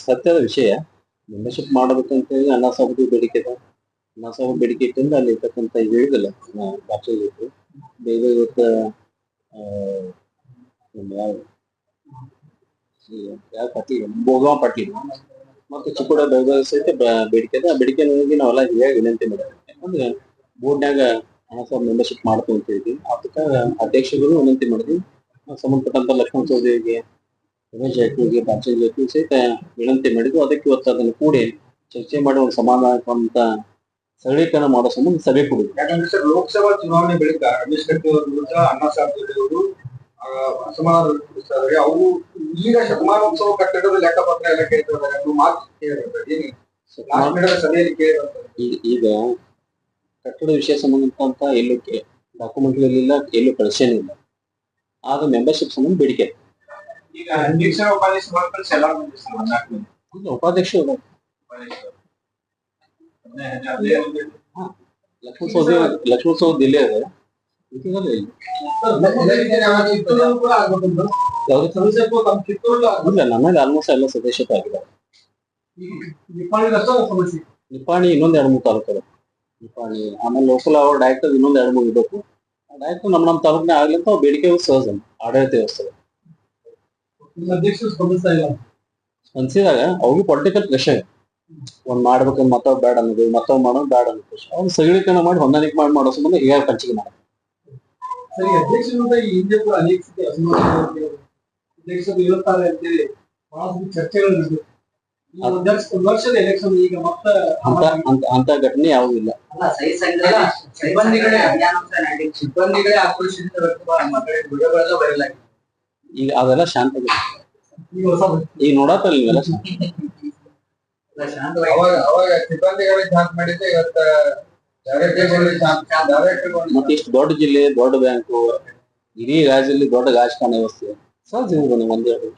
ಸತ್ಯದ ವಿಷಯ. ಮೆಂಬರ್ಶಿಪ್ ಮಾಡಬೇಕಂತ ಹೇಳಿ ಅಣ್ಣ ಸಾಹೇಬ್ದು ಬೇಡಿಕೆ ಅಣ್ಣ ಸಾಹೇಬ್ ಬೇಡಿಕೆ ಇಟ್ಟಿಂದ ಅಲ್ಲಿ ಇರ್ತಕ್ಕಂಥ ಇದು ಹೇಳಿದಲ್ಲ ಭಾಷೆ ಇತ್ತು ಬೇಗ ಇವತ್ತು ಯಾವ ಪಾಟೀಲ್? ಭೋಗಾವ್ ಪಾಟೀಲ್. ಮತ್ತು ಚಿಕ್ಕೋಡ ಬೇಗ ಸಹಿತ ಬೇಡಿಕೆ ಇದೆ. ಆ ಬೇಡಿಕೆ ನಾವೆಲ್ಲ ಹೇಳಿ ವಿನಂತಿ ಮಾಡಿದ್ವಿ ಯಾಕಂದ್ರೆ ಬೋರ್ಡ್ನಾಗ ಅಣ್ಣ ಸಾಹೇಬ್ ಮೆಂಬರ್ಶಿಪ್ ಮಾಡ್ತೀವಿ ಅಂತ ಹೇಳಿದ್ವಿ. ಅದಕ್ಕೆ ಅಧ್ಯಕ್ಷರು ವಿನಂತಿ ಮಾಡಿದ್ವಿ ಸಂಬಂಧಪಟ್ಟಂತ ಲಕ್ಷ್ಮಣ ಚೌಧರಿಗೆ ರಮೇಶ್ ಜಾರಕಿಹೊಳಿಗೆ ಜಾರಕಿಹೊಳಿ ಸಹಿತ ವಿನಂತಿ ಮಾಡಿದ್ರು ಅದಕ್ಕೆ ಇವತ್ತು ಅದನ್ನು ಕೂಡಿ ಚರ್ಚೆ ಮಾಡಿ ಒಂದು ಸಮಾಧಾನವಂತ ಸರಳೀಕರಣ ಮಾಡೋ ಸಂಬಂಧ ಸಭೆ ಕೊಡಿ ಯಾಕಂದ್ರೆ ಸರ್ ಲೋಕಸಭಾ ಚುನಾವಣೆ ಬಳಿಕ ರಮೇಶ್ ಕಟ್ಟಿ ಅವರ ವಿರುದ್ಧ ಅಣ್ಣಾ ಸಾಹೇಬ್ ಅವರು ಅಸಮಾಧಾನ ವ್ಯಕ್ತಪಡಿಸಿದ್ದಾರೆ. ಅವರು ಈಗ ಶತಮಾನೋತ್ಸವ ಕಟ್ಟಡದ ಲೆಕ್ಕಪತ್ರ ಎಲ್ಲ ಕೇಳ್ತಿದ್ದಾರೆ. ಅನ್ನೋ ಮಾತು ಕೇಳಿರ್ತಾರೆ ಏನು ಸಭೆಯಲ್ಲಿ ಕೇಳಿರುವಂತದ್ದು ಈಗ ಕಟ್ಟಡ ವಿಷಯ ಸಂಬಂಧಪಟ್ಟಂತ ಎಲ್ಲೂ ಡಾಕ್ಯುಮೆಂಟ್ ಇಲ್ಲ ಎಲ್ಲೂ ಕಳಿಸೇನಿಲ್ಲ ಆದ್ರೆ ಮೆಂಬರ್ಶಿಪ್ ಸಂಬಂಧ ಬೇಡಿಕೆ. ಈಗ ಅಧ್ಯಕ್ಷ ಉಪಾಧ್ಯಕ್ಷ ವರ್ಕರ್ಸ್ ಎಲ್ಲ ಉಪಾಧ್ಯಕ್ಷ. ಲಕ್ಷ್ಮಣ ಸೌದಿ ಲಕ್ಷ್ಮಣ ಸೌದಿ ಇಲ್ಲೇ ಮಿಕ್ಕಿದೆಲ್ಲ ಇಲ್ಲಿ. ನಮ್ಮಲ್ಲಿ ಆಲ್ಮೋಸ್ಟ್ ಎಲ್ಲ ಸದಸ್ಯತೆ ಆಗಿದೆ ನಿಪಾಣಿ ಇನ್ನೊಂದ್ ಎರಡು ಮೂರು ತಾಲೂಕು ನಿಪಾಣಿ ಆಮೇಲೆ ಲೋಕಲ್ ಅವ್ರ ಡೈರೆಕ್ಟರ್ ಇನ್ನೊಂದ್ ಎರಡು ಮೂರು ಇರ್ಬೇಕು. ಡೈರೆಕ್ಟರ್ ನಮ್ಮ ನಮ್ಮ ತಾಲೂಕಿನ ಆಗ್ಲಿ ಅಂತ ಬೇಡಿಕೆ ಸಹಜ ಆಡಳಿತ ವ್ಯವಸ್ಥೆ. ಅಧ್ಯಕ್ಷರು ಸ್ಪಂದಿಸ್ತಾ ಇಲ್ಲ. ಅನ್ಸಿದಾಗ ಅವ್ರಿಗೆ ಪೊಲಿಟಿಕಲ್ ಪ್ರೆಷರ್ ಒಂದ್ ಮಾಡ್ಬೇಕಂದ್ ಮತ್ತವ್ ಬೇಡ ಅನ್ನೋದು ಮತ್ತವ್ ಮಾಡೋದು ಬೇಡ ಅನ್ನೋದು ಅವ್ರು ಸರಳೀಕರಣ ಮಾಡಿ ಹೊಂದಾಣಿಕೆ ಮಾಡಿ ಮಾಡೋ ಸಂಬಂಧ ಈಗ ಪಂಚಿಗೆ ಮಾಡ ಸರಿ ಅಧ್ಯಕ್ಷರಿಂದ ಈ ಹಿಂದೆ ಕೂಡ ಅನೇಕ ಸತಿ ಅಸಮಾಧಾನ ಅಧ್ಯಕ್ಷರು ಇರುತ್ತಾರೆ ಅಂತೇಳಿ ಬಹಳಷ್ಟು ಚರ್ಚೆಗಳು ವರ್ಷದ ಎಲೆಕ್ಷನ್ ಈಗ ಮತ್ತೆ ಅಂತ ಅಂತ ಅಂತ ಘಟನೆ ಯಾವುದೂ ಇಲ್ಲ. ಸಿಬ್ಬಂದಿಗಳೇ. ಸಿಬ್ಬಂದಿಗಳೇ ಆಕ್ರೋಶದಿಂದ ವಿಡಿಯೋಗಳೆಲ್ಲ ವೈರಲ್ ಆಗಿದೆ ಈಗ ಅದೆಲ್ಲ ಶಾಂತ ಈಗ ನೋಡತ್ತಲ್ಲ ನೀವೆಲ್ಲ ಅವಾಗ ಅವಾಗ ಸಿಬ್ಬಂದಿಗಳೇ ಶಾಂತ ಮಾಡಿದ್ರೆ ಇವತ್ತ ಮತ್ತೆ ಇಷ್ಟು ದೊಡ್ಡ ಜಿಲ್ಲೆ ದೊಡ್ಡ ಬ್ಯಾಂಕು ಇಡೀ ರಾಜ್ಯದಲ್ಲಿ ದೊಡ್ಡ ರಾಜಕಾರಣ ವ್ಯವಸ್ಥೆ. ಸಹಜ ಒಂದೇ ಓಕೆ